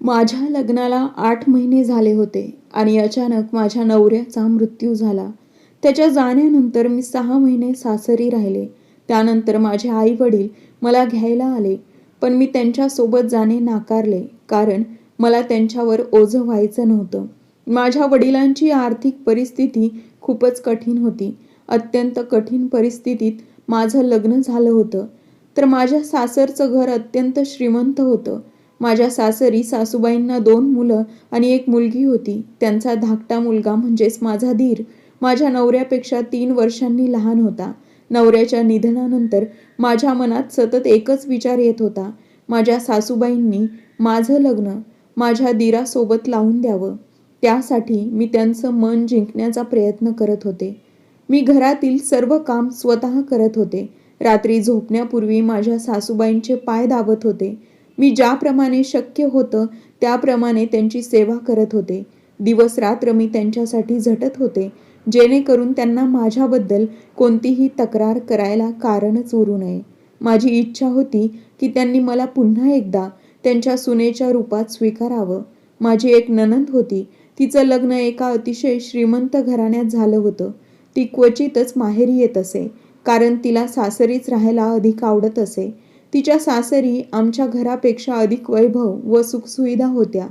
माझ्या लग्नाला आठ महिने झाले होते आणि अचानक माझ्या नवऱ्याचा मृत्यू झाला. त्याच्या जाण्यानंतर मी सहा महिने सासरी राहिले. त्यानंतर माझे आई वडील मला घ्यायला आले पण मी त्यांच्यासोबत जाणे नाकारले कारण मला त्यांच्यावर ओझं व्हायचं नव्हतं. माझ्या वडिलांची आर्थिक परिस्थिती खूपच कठीण होती. अत्यंत कठीण परिस्थितीत माझं लग्न झालं होतं. तर माझ्या सासरचं घर अत्यंत श्रीमंत होतं. माझ्या सासरी सासूबाईंना दोन मुलं आणि एक मुलगी होती. त्यांचा धाकटा मुलगा म्हणजेच माझा धीर. माझ्या नवऱ्यापेक्षा तीन वर्षांनी लहान होता. नवऱ्याच्या निधनानंतर माझ्या मनात सतत एकच विचार येत होता. माझ्या सासूबाईंनी माझं लग्न माझ्या दिरासोबत लावून द्यावं. त्यासाठी मी त्यांचं मन जिंकण्याचा प्रयत्न करत होते. मी घरातील सर्व काम स्वतः करत होते. रात्री झोपण्यापूर्वी माझ्या सासूबाईंचे पाय दाबत होते. मी ज्याप्रमाणे शक्य होतं त्याप्रमाणे त्यांची सेवा करत होते. दिवस रात्र मी त्यांच्यासाठी झटत होते जेणेकरून त्यांना माझ्याबद्दल कोणतीही तक्रार करायला कारणच उरू नये. माझी इच्छा होती की त्यांनी मला पुन्हा एकदा त्यांच्या सुनेच्या रूपात स्वीकारावं. माझी एक ननंद होती. तिचं लग्न एका अतिशय श्रीमंत घराण्यात झालं होतं. ती क्वचितच माहेरी येत असे कारण तिला सासरीच राहायला अधिक आवडत असे. तिच्या सासरी आमच्या घरापेक्षा अधिक वैभव व सुखसुविधा होत्या.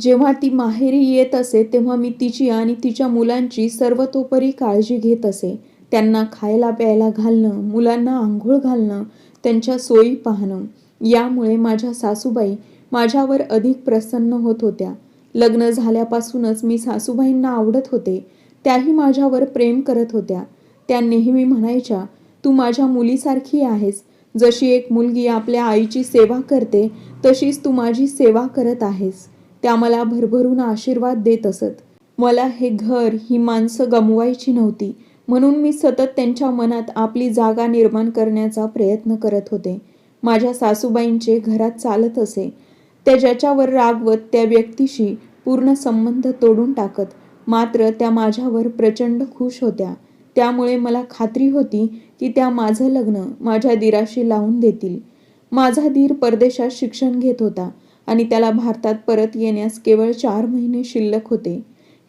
जेव्हा ती माहेरी येत असे तेव्हा मी तिची आणि तिच्या मुलांची सर्वतोपरी काळजी घेत असे. त्यांना खायला प्यायला घालणं मुलांना आंघोळ घालणं त्यांच्या सोयी पाहणं. यामुळे माझ्या सासूबाई माझ्यावर अधिक प्रसन्न होत होत्या. लग्न झाल्यापासूनच मी सासूबाईंना आवडत होते. त्याही माझ्यावर प्रेम करत होत्या. त्या नेहमी म्हणायच्या तू माझ्या मुलीसारखी आहेस. जशी एक मुलगी आपल्या आईची सेवा करते तशीच तू माझी सेवा करत आहेस. त्या मला भरभरून आशीर्वाद देत असत. मला हे घर ही माणसं गमवायची नव्हती. म्हणून मी सतत त्यांच्या मनात आपली जागा निर्माण करण्याचा प्रयत्न करत होते. माझ्या सासूबाईंचे घरात चालत असे. त्या ज्याच्यावर रागवत त्या व्यक्तीशी पूर्ण संबंध तोडून टाकत. मात्र त्या माझ्यावर प्रचंड खुश होत्या. त्यामुळे मला खात्री होती की त्या माझं लग्न माझ्या दिराशी लावून देतील. माझा धीर परदेशात शिक्षण घेत होता आणि त्याला भारतात परत येण्यास केवळ चार महिने शिल्लक होते.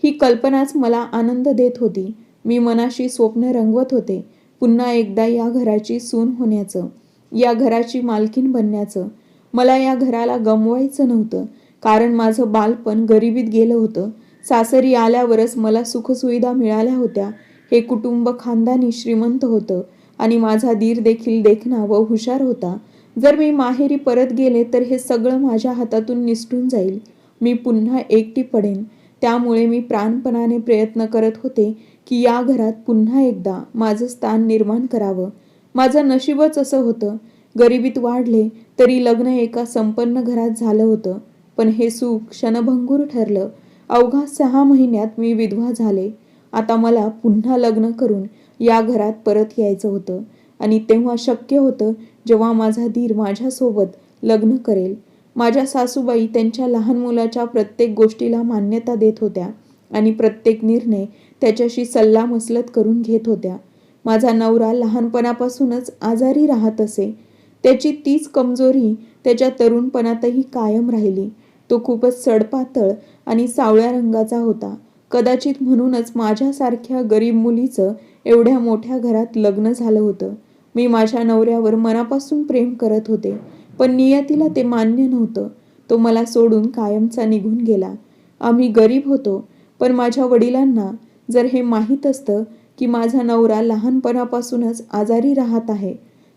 ही कल्पनाच मला आनंद देत होती. मी मनाशी स्वप्न रंगवत होते. पुन्हा एकदा या घराची सून होण्याचं या घराची मालकीन बनण्याचं. मला या घराला गमवायचं नव्हतं कारण माझं बालपण गरिबीत गेलं होतं. सासरी आल्यावरच मला सुखसुविधा मिळाल्या होत्या. हे कुटुंब खानदानी श्रीमंत होतं आणि माझा दीर देखील देखणा व हुशार होता. जर मी माहेरी परत गेले तर हे सगळं माझ्या हातातून निसटून जाईल. मी पुन्हा एकटी पडेन. त्यामुळे मी प्राणपणाने प्रयत्न करत होते की या घरात पुन्हा एकदा माझं स्थान निर्माण करावं. माझं नशीबच असं होतं. गरिबीत वाढले तरी लग्न एका संपन्न घरात झालं होतं. पण हे सुख क्षणभंगूर ठरलं. अवघा सहा महिन्यात मी विधवा झाले. आता मला पुन्हा लग्न करून या घरात परत यायचं होतं. आणि तेव्हा शक्य होतं जेव्हा माझा धीर माझ्यासोबत लग्न करेल. माझ्या सासूबाई त्यांच्या लहान मुलाच्या प्रत्येक गोष्टीला मान्यता देत होत्या आणि प्रत्येक निर्णय त्याच्याशी सल्लामसलत करून घेत होत्या. माझा नवरा लहानपणापासूनच आजारी राहत असे. त्याची तीच कमजोरी त्याच्या तरुणपणातही कायम राहिली. तो खूपच सडपातळ आणि सावळ्या रंगाचा होता. कदाचित म्हणूनच माझ्यासारख्या गरीब मुलीचं एवढ्या मोठ्या घरात लग्न झालं होतं. मी माझ्या नवऱ्यावर मनापासून प्रेम करत होते पण नियतीला ते मान्य नव्हतं. तो मला सोडून कायमचा निघून गेला. आम्ही गरीब होतो पण माझ्या वडिलांना जर हे माहीत असतं की माझा नवरा लहानपणापासूनच आजारी राहत आहे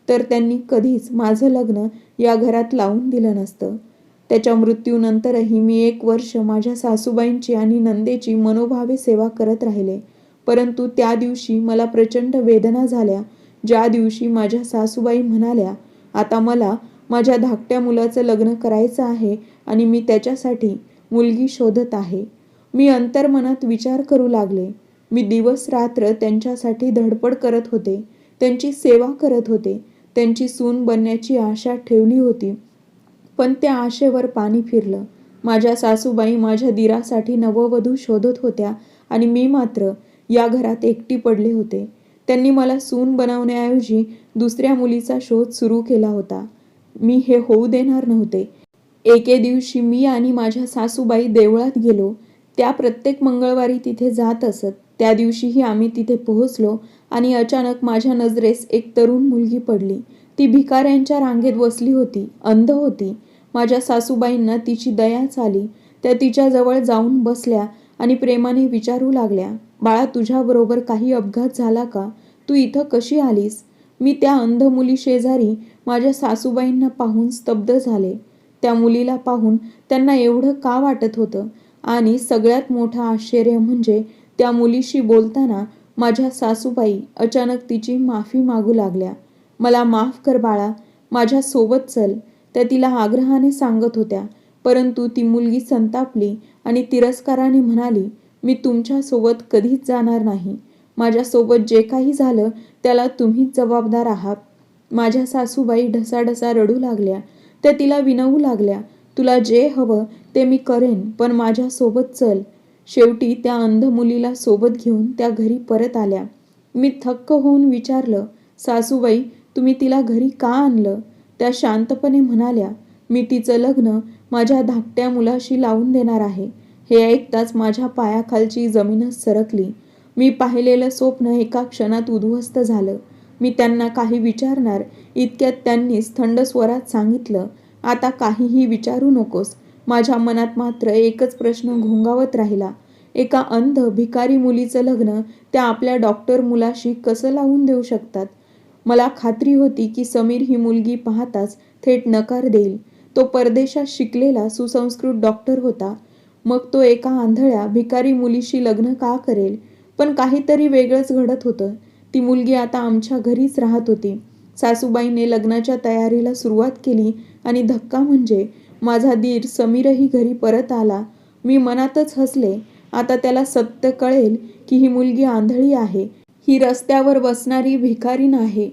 तर त्यांनी कधीच माझं लग्न या घरात लावून दिलं नसतं. त्याच्या मृत्यूनंतरही मी एक वर्ष माझ्या सासूबाईंची आणि नंदेची मनोभावे सेवा करत राहिले. परंतु त्या दिवशी मला प्रचंड वेदना झाल्या. ज्या दिवशी माझ्या सासूबाई म्हणाल्या आता मला माझ्या धाकट्या मुलाचं लग्न करायचं आहे आणि मी त्याच्यासाठी मुलगी शोधत आहे. मी अंतर्मनात विचार करू लागले. मी दिवस रात्र त्यांच्यासाठी धडपड करत होते. त्यांची सेवा करत होते. त्यांची सून बनण्याची आशा ठेवली होती. पण त्या आशेवर पाणी फिरलं. माझ्या सासूबाई माझ्या दिरासाठी नववधू शोधत होत्या आणि मी मात्र या घरात एकटी पडले होते. त्यांनी मला सून बनवण्याऐवजी दुसऱ्या मुलीचा शोध सुरू केला होता. मी हे होऊ देणार नव्हते. एके दिवशी मी आणि माझ्या सासूबाई देवळात गेलो. त्या प्रत्येक मंगळवारी तिथे जात असत. त्या दिवशीही आम्ही तिथे पोहोचलो आणि अचानक माझ्या नजरेस एक तरुण मुलगी पडली. ती भिकाऱ्यांच्या रांगेत बसली होती. अंध होती. माझ्या सासूबाईंना तिची दया झाली. त्या तिच्याजवळ जाऊन बसल्या आणि प्रेमाने विचारू लागल्या बाळा तुझ्याबरोबर काही अपघात झाला का? तू इथं कशी आलीस? मी त्या अंध मुली शेजारी माझ्या सासूबाईंना पाहून स्तब्ध झाले. त्या मुलीला पाहून त्यांना एवढं का वाटत होतं? आणि सगळ्यात मोठं आश्चर्य म्हणजे त्या मुलीशी बोलताना माझ्या सासूबाई अचानक तिची माफी मागू लागल्या. मला माफ कर बाळा माझ्यासोबत चल. त्या तिला आग्रहाने सांगत होत्या. परंतु ती मुलगी संतापली आणि तिरस्काराने म्हणाली मी तुमच्यासोबत कधीच जाणार नाही. माझ्यासोबत जे काही झालं त्याला तुम्हीच जबाबदार आहात. माझ्या सासूबाई ढसाढसा रडू लागल्या. त्या तिला विनवू लागल्या तुला जे हवं ते मी करेन पण माझ्यासोबत चल. शेवटी त्या अंध मुलीला सोबत घेऊन त्या घरी परत आल्या. मी थक्क होऊन विचारलं सासूबाई तुम्ही तिला घरी का आणलं? त्या शांतपणे म्हणाल्या मी तिचं लग्न माझ्या धाकट्या मुलाशी लावून देणार आहे. हे ऐकताच माझ्या पायाखालची जमीनच सरकली. मी पाहिलेलं स्वप्न एका क्षणात उद्ध्वस्त झालं. मी त्यांना काही विचारणार इतक्यात त्यांनीच थंड स्वरात सांगितलं आता काहीही विचारू नकोस. माझ्या मनात मात्र एकच प्रश्न घोंगावत राहिला. एका अंध भिकारी मुलीचं लग्न त्या आपल्या डॉक्टर मुलाशी कसं लावून देऊ शकतात? मला खात्री होती की समीर ही मुलगी पाहताच थेट नकार देईल. तो परदेशात शिकलेला सुसंस्कृत डॉक्टर होता. मग तो एका आंधळ्या भिकारी मुलीशी लग्न का करेल? पण काहीतरी वेगळंच घडत होतं. ती मुलगी आता आमच्या घरीच राहत होती. सासूबाईने लग्नाच्या तयारीला सुरुवात केली आणि धक्का म्हणजे माझा दीर समीरही घरी परत आला. मी मनातच हसले. आता त्याला सत्य कळेल की ही मुलगी आंधळी आहे. ही रस्त्यावर बसणारी भिकारी नाही.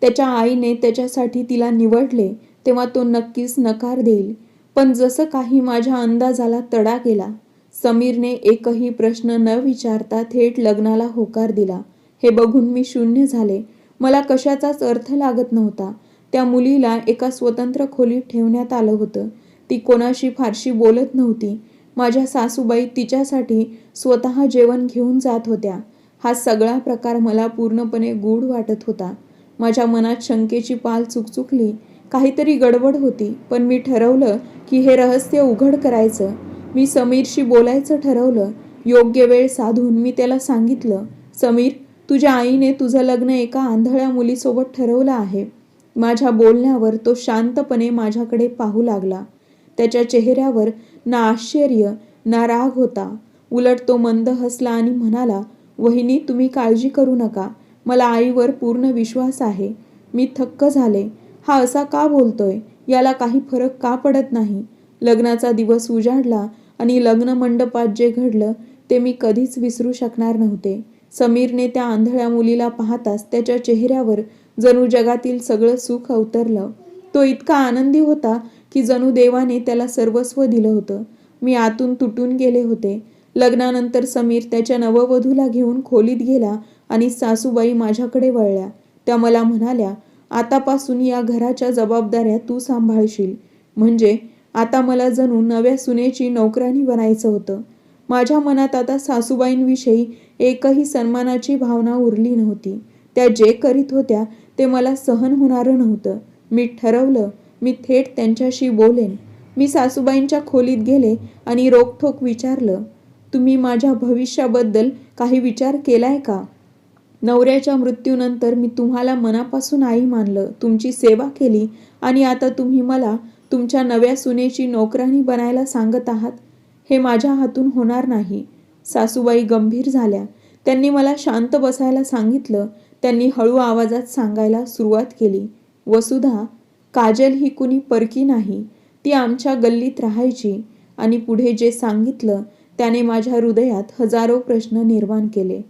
त्याच्या आईने त्याच्यासाठी तिला निवडले तेव्हा तो नक्कीच नकार देईल. पण जसं काही माझ्या अंदाजाला तडा गेला समीरने एकही प्रश्न न विचारता थेट लग्नाला होकार दिला. हे बघून मी शून्य झाले. मला कशाचाच अर्थ लागत नव्हता. त्या मुलीला एका स्वतंत्र खोलीत ठेवण्यात आलं होतं. ती कोणाशी फारशी बोलत नव्हती. माझ्या सासूबाई तिच्यासाठी स्वतः जेवण घेऊन जात होत्या. हा सगळा प्रकार मला पूर्णपणे गूढ वाटत होता. माझ्या मनात शंकेची पाल चुकचुकली. काहीतरी गडबड होती पण मी ठरवलं की हे रहस्य उघड करायचं. मी समीरशी बोलायचं ठरवलं. योग्य वेळ साधून मी त्याला सांगितलं समीर तुझ्या आईने तुझं लग्न एका आंधळ्या मुलीसोबत ठरवलं आहे. माझ्या बोलण्यावर तो शांतपणे माझ्याकडे पाहू लागला. त्याच्या चेहऱ्यावर ना आश्चर्य ना राग होता. उलट तो मंद हसला आणि म्हणाला वहिनी तुम्ही काळजी करू नका. मला आईवर पूर्ण विश्वास आहे. मी थक्क झाले. हा असा का बोलतोय? याला काही फरक का पडत नाही? लग्नाचा दिवस उजाडला आणि लग्न मंडपात जे घडलं ते मी कधीच विसरू शकणार नव्हते. समीरने त्या आंधळ्या मुलीला पाहताच त्याच्या चेहऱ्यावर जणू जगातील सगळं सुख अवतरलं. तो इतका आनंदी होता की जणू देवाने त्याला सर्वस्व दिलं होतं. मी आतून तुटून गेले होते. लग्नानंतर समीर त्याच्या नववधूला घेऊन खोलीत गेला आणि सासूबाई माझ्याकडे वळल्या. त्या मला म्हणाल्या आतापासून या घराच्या जबाबदाऱ्या तू सांभाळशील. म्हणजे आता मला जणू नव्या सुनेची नोकरानी बनायचं होतं. माझ्या मनात आता सासूबाईंविषयी एकही सन्मानाची भावना उरली नव्हती. त्या जे करीत होत्या ते मला सहन होणारं नव्हतं. मी ठरवलं मी थेट त्यांच्याशी बोलेन. मी सासूबाईंच्या खोलीत गेले आणि रोखठोक विचारलं तुम्ही माझ्या भविष्याबद्दल काही विचार केलाय का? नवऱ्याच्या मृत्यूनंतर मी तुम्हाला मनापासून आई मानलं. तुमची सेवा केली आणि आता तुम्ही मला तुमच्या नव्या सुनेची नोकरानी बनायला सांगत आहात? हे माझ्या हातून होणार नाही. सासूबाई गंभीर झाल्या. त्यांनी मला शांत बसायला सांगितलं. त्यांनी हळू आवाजात सांगायला सुरुवात केली. वसुधा काजल ही कुणी परकी नाही. ती आमच्या गल्लीत राहायची आणि पुढे जे सांगितलं त्याने माझ्या हृदयात हजारो प्रश्न निर्माण केले.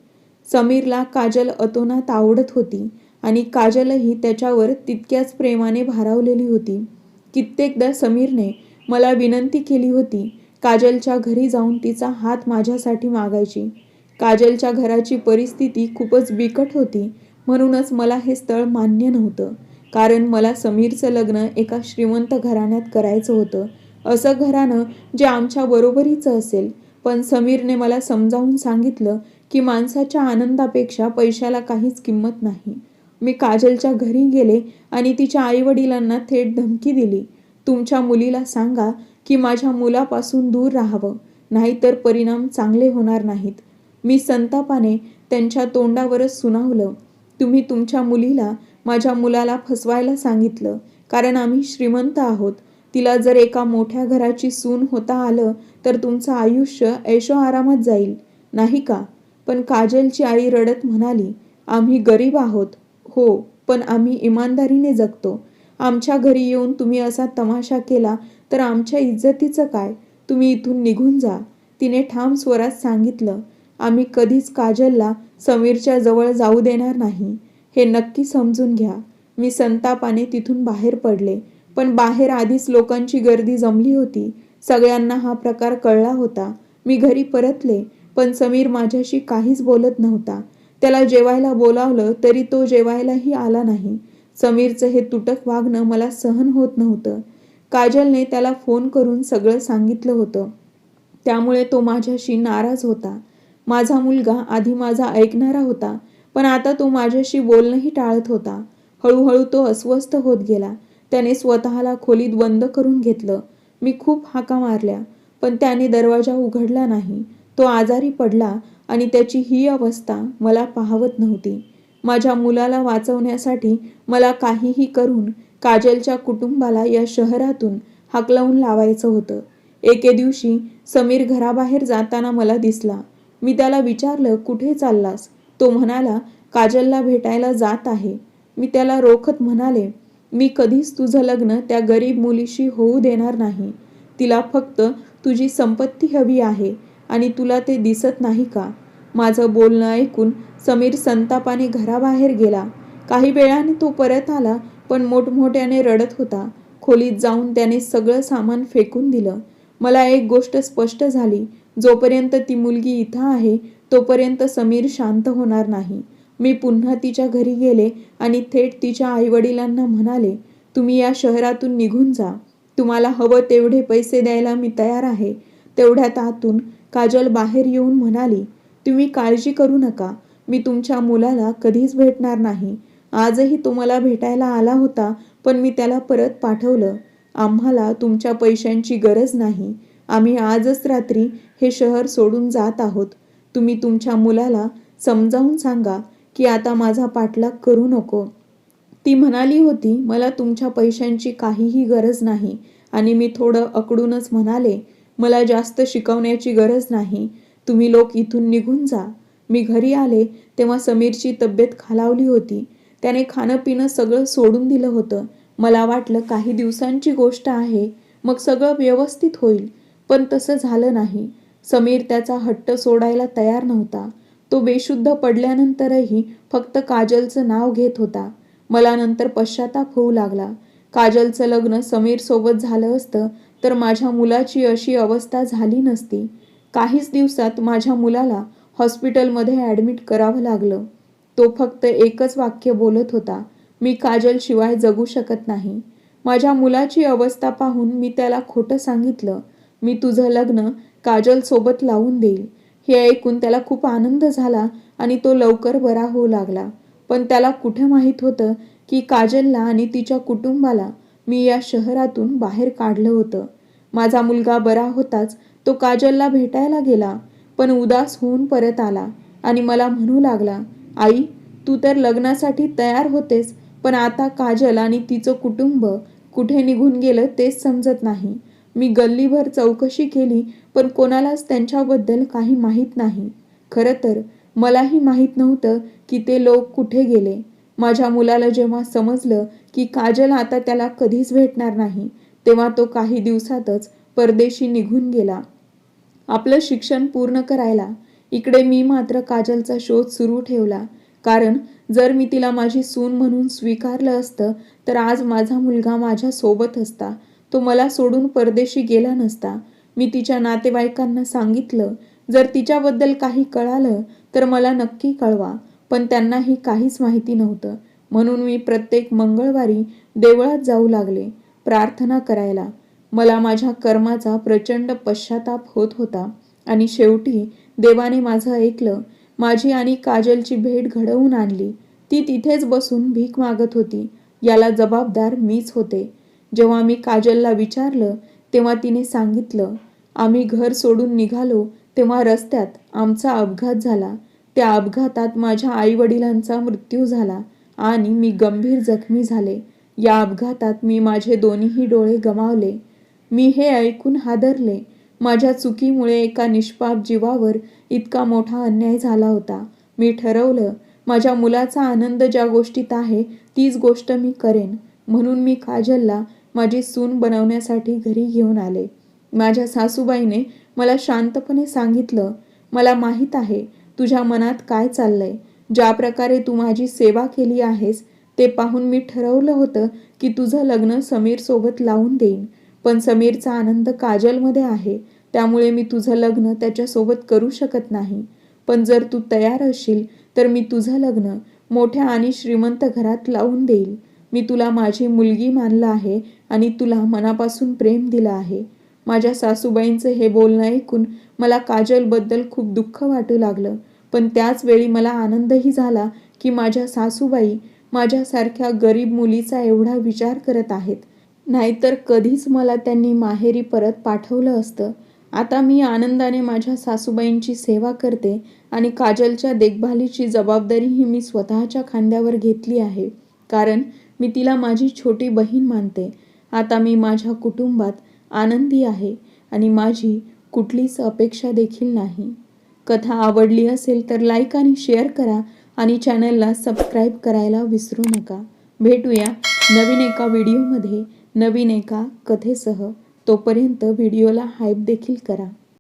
समीरला काजल अतोनात आवडत होती आणि काजलही त्याच्यावर तितक्याच प्रेमाने भारावलेली होती. कित्येकदा समीरने मला विनंती केली होती काजलच्या घरी जाऊन तिचा हात माझ्यासाठी मागायची. काजलच्या घराची परिस्थिती खूपच बिकट होती म्हणूनच मला हे स्थळ मान्य नव्हतं कारण मला समीरचं लग्न एका श्रीमंत घराण्यात करायचं होतं. असं घराणं जे आमच्या बरोबरीचं असेल पण समीरने मला समजावून सांगितलं की माणसाच्या आनंदापेक्षा पैशाला काहीच किंमत नाही. मी काजलच्या घरी गेले आणि तिच्या आईवडिलांना थेट धमकी दिली. तुमच्या मुलीला सांगा की माझ्या मुलापासून दूर राहावं नाहीतर परिणाम चांगले होणार नाहीत. मी संतापाने त्यांच्या तोंडावरच सुनावलं. तुम्ही तुमच्या मुलीला माझ्या मुलाला फसवायला सांगितलं कारण आम्ही श्रीमंत आहोत. तिला जर एका मोठ्या घराची सून होता आलं तर तुमचं आयुष्य ऐशो आरामात जाईल. नाही का? पण काजलची आई रडत म्हणाली आम्ही गरीब आहोत. हो पण आम्ही इमानदारीने जगतो. आमच्या घरी येऊन तुम्ही असा तमाशा केला तर आमच्या इज्जतीचं काय? तुम्ही इथून निघून जा. तिने ठाम स्वरात सांगितलं आम्ही कधीच काजलला समीरच्या जवळ जाऊ देणार नाही. हे नक्की समजून घ्या. मी संतापाने तिथून बाहेर पडले. पण बाहेर आधीच लोकांची गर्दी जमली होती. सगळ्यांना हा प्रकार कळला होता. मी घरी परतले पण समीर माझ्याशी काहीच बोलत नव्हता. त्याला जेवायला बोलावलं तरी तो जेवायलाही आला नाही. समीरचं हे तुटक वागणं मला सहन होत नव्हतं. काजलने त्याला फोन करून सगळं सांगितलं होतं. त्यामुळे तो माझ्याशी नाराज होता. माझा मुलगा आधी माझा ऐकणारा होता पण आता तो माझ्याशी बोलणंही टाळत होता. हळूहळू तो अस्वस्थ होत गेला. त्याने स्वतःला खोलीत बंद करून घेतलं. मी खूप हाका मारल्या पण त्याने दरवाजा उघडला नाही. तो आजारी पडला आणि त्याची ही अवस्था मला पाहवत नव्हती. माझ्या मुलाला वाचवण्यासाठी मला काहीही करून काजलच्या कुटुंबाला या शहरातून हाकलवून लावायचं होतं. एके दिवशी समीर घराबाहेर जाताना मला दिसला. मी त्याला विचारलं कुठे चाललास? तो म्हणाला काजलला भेटायला जात आहे. मी त्याला रोखत म्हणाले मी कधीच तुझं लग्न त्या गरीब मुलीशी होऊ देणार नाही. तिला फक्त तुझी संपत्ती हवी आहे आणि तुला ते दिसत नाही का? माझं बोलणं ऐकून समीर संतापाने घराबाहेर गेला. काही वेळाने तो परत आला पण मोठमोठ्याने रडत होता. खोलीत जाऊन त्याने सगळं सामान फेकून दिलं. मला एक गोष्ट स्पष्ट झाली. जोपर्यंत ती मुलगी इथं आहे तोपर्यंत समीर शांत होणार नाही. मी पुन्हा तिच्या घरी गेले आणि थेट तिच्या आईवडिलांना म्हणाले तुम्ही या शहरातून निघून जा. तुम्हाला हवं तेवढे पैसे द्यायला मी तयार आहे. तेवढ्यात आतून काजल बाहेर येऊन म्हणाली तुम्ही काळजी करू नका. मी तुमच्या मुलाला कधीच भेटणार नाही. आजही तुम्हाला भेटायला आला होता पण मी त्याला परत पाठवलं. आम्हाला तुमच्या पैशांची गरज नाही. आम्ही आजच रात्री हे शहर सोडून जात आहोत. तुम्ही तुमच्या मुलाला समजावून सांगा. की आता माझा पाठलाग करू नको. ती म्हणाली होती मला तुमच्या पैशांची काहीही गरज नाही. आणि मी थोडं अकडूनच म्हणाले मला जास्त शिकवण्याची गरज नाही. तुम्ही लोक इथून निघून जा. मी घरी आले तेव्हा समीरची तब्येत खालावली होती. त्याने खाणं पिणं सगळं सोडून दिलं होतं. मला वाटलं काही दिवसांची गोष्ट आहे मग सगळं व्यवस्थित होईल. पण तसं झालं नाही. समीर त्याचा हट्ट सोडायला तयार नव्हता. तो बेशुद्ध पडल्यानंतरही फक्त काजलचं नाव घेत होता. मला नंतर पश्चाताप होऊ लागला. काजलचं लग्न समीर सोबत झालं असतं तर माझ्या मुलाची अशी अवस्था झाली नसती. काहीच दिवसात माझ्या मुलाला हॉस्पिटलमध्ये ॲडमिट करावं लागलं. तो फक्त एकच वाक्य बोलत होता मी काजलशिवाय जगू शकत नाही. माझ्या मुलाची अवस्था पाहून मी त्याला खोटं सांगितलं. मी तुझं लग्न काजलसोबत लावून देईल. हे ऐकून त्याला खूप आनंद झाला आणि तो लवकर बरा होऊ लागला. पण त्याला कुठे माहीत होतं की काजलला आणि तिच्या कुटुंबाला मी या शहरातून बाहेर काढलं होतं? माझा मुलगा बरा होताच तो काजलला भेटायला गेला पण उदास होऊन परत आला आणि मला म्हणू लागला आई तू तर लग्नासाठी तयार होतेस पण आता काजल आणि तिचं कुटुंब कुठे निघून गेलं तेच समजत नाही. मी गल्लीभर चौकशी केली पण कोणालाच त्यांच्याबद्दल काही माहीत नाही. खरं तर मलाही माहीत नव्हतं की ते लोक कुठे गेले. माझ्या मुलाला जेव्हा समजलं की काजल आता त्याला कधीच भेटणार नाही तेव्हा तो काही दिवसातच परदेशी निघून गेला. आपलं शिक्षण पूर्ण करायला इकडे मी मात्र काजलचा शोध सुरू ठेवला. कारण जर मी तिला माझी सून म्हणून स्वीकारलं असतं तर आज माझा मुलगा माझ्या सोबत असता. तो मला सोडून परदेशी गेला नसता. मी तिच्या नातेवाईकांना सांगितलं जर तिच्याबद्दल काही कळालं तर मला नक्की कळवा. पण त्यांनाही काहीच माहिती नव्हतं. म्हणून मी प्रत्येक मंगळवारी देवळात जाऊ लागले प्रार्थना करायला. मला माझ्या कर्माचा प्रचंड पश्चाताप होत होता आणि शेवटी देवाने माझं ऐकलं. माझी आणि काजलची भेट घडवून आणली. ती तिथेच बसून भीक मागत होती. याला जबाबदार मीच होते. जेव्हा मी काजलला विचारलं तेव्हा तिने सांगितलं आम्ही घर सोडून निघालो तेव्हा रस्त्यात आमचा अपघात झाला. त्या अपघातात माझ्या आईवडिलांचा मृत्यू झाला आणि मी गंभीर जखमी झाले. या अपघातात मी माझे दोन्हीही डोळे गमावले. मी हे ऐकून हादरले. माझ्या चुकीमुळे एका निष्पाप जीवावर इतका मोठा अन्याय झाला होता. मी ठरवलं माझ्या मुलाचा आनंद ज्या गोष्टीत आहे तीच गोष्ट मी करेन. म्हणून मी काजलला माझी सून बनवण्यासाठी घरी घेऊन आले. माझ्या सासूबाईने मला शांतपणे सांगितलं मला माहीत आहे तुझ्या मनात काय चाललंय. ज्या प्रकारे तू माझी सेवा केली आहेस ते पाहून मी ठरवलं होतं की तुझं लग्न समीरसोबत लावून देईन. पण समीरचा आनंद काजलमध्ये आहे त्यामुळे मी तुझं लग्न त्याच्यासोबत करू शकत नाही. पण जर तू तयार असशील तर मी तुझं लग्न मोठ्या आणि श्रीमंत घरात लावून देईल मी तुला माझी मुलगी मानलं आहे आणि तुला मनापासून प्रेम दिलं आहे. माझ्या सासूबाईंचं हे बोलणं ऐकून मला काजलबद्दल खूप दुःख वाटू लागलं. पण त्याच वेळी मला आनंदही झाला की माझ्या सासूबाई माझ्यासारख्या गरीब मुलीचा एवढा विचार करत आहेत. नाहीतर कधीच मला त्यांनी माहेरी परत पाठवलं असतं. आता मी आनंदाने माझ्या सासूबाईंची सेवा करते आणि काजलच्या देखभालीची जबाबदारीही मी स्वतःच्या खांद्यावर घेतली आहे. कारण मी तिला माझी छोटी बहीण मानते. आता मी माझ्या कुटुंबात आनंदी आहे आणि माझी कुठलीच अपेक्षा देखील नाही. कथा आवडली असेल तर लाईक आणि शेअर करा आणि चॅनलला सबस्क्राईब करायला विसरू नका. भेटूया नवीन एका व्हिडिओमध्ये नवीन एका कथेसह. तोपर्यंत व्हिडिओला हाईप देखील करा.